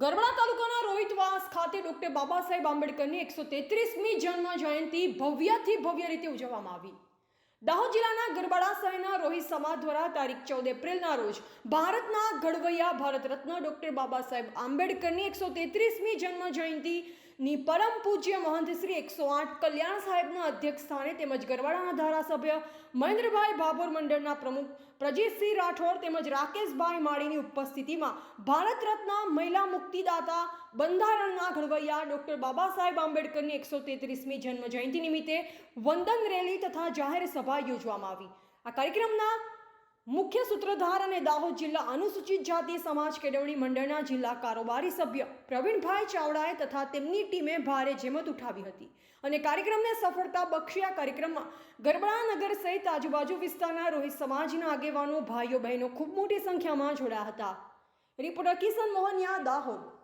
ગરબડા તાલુકાના રોહિતવાસ ખાતે ડોક્ટર બાબા સાહેબ આંબેડકરની એકસો તેત્રીસમી જન્મ જયંતિ ભવ્યથી ભવ્ય રીતે ઉજવવામાં આવી. દાહોદ જિલ્લાના ગરબાડા શહેરના રોહિત સમાજ દ્વારા તારીખ ચૌદ એપ્રિલના રોજ ભારતના ઘડવૈયા ભારત રત્ન ડોક્ટર બાબા સાહેબ આંબેડકરની એકસો તેત્રીસમી જન્મ જયંતિની પરમ પૂજ્ય મહંત શ્રી એકસો આઠ કલ્યાણ સાહેબના અધ્યક્ષ સ્થાને તેમજ ગરવાડાના ધારાસભ્ય મહેન્દ્રભાઈ ભાભોર મંડળના પ્રમુખ પ્રજીતસિંહ રાઠોડ તેમજ રાકેશભાઈ માળીની ઉપસ્થિતિમાં ભારત રત્ન મહિલા મુક્તિદાતા બંધારણના ઘડવૈયા ડોક્ટર બાબા સાહેબ આંબેડકરની એકસો તેત્રીસમી જન્મ જયંતિ નિમિત્તે વંદન રેલી તથા જાહેર સભા યોજવામાં આવી. આ કાર્યક્રમના મુખ્ય સૂત્રધાર અને દાહોદ જિલ્લા અનુસૂચિત જાતિ સમાજ કેળવણી મંડળના જિલ્લા કારોબારી સભ્ય પ્રવીણભાઈ ચાવડાએ તથા તેમની ટીમે ભારે જેમત ઉઠાવી હતી અને કાર્યક્રમને સફળતા બક્ષી આ કાર્યક્રમમાં ગરબડાનગર સહિત આજુબાજુ વિસ્તારના રોહિત સમાજના આગેવાનો, ભાઈઓ બહેનો ખૂબ મોટી સંખ્યામાં જોડાયા હતા. રિપોર્ટર કિશન મોહનિયા, દાહોદ.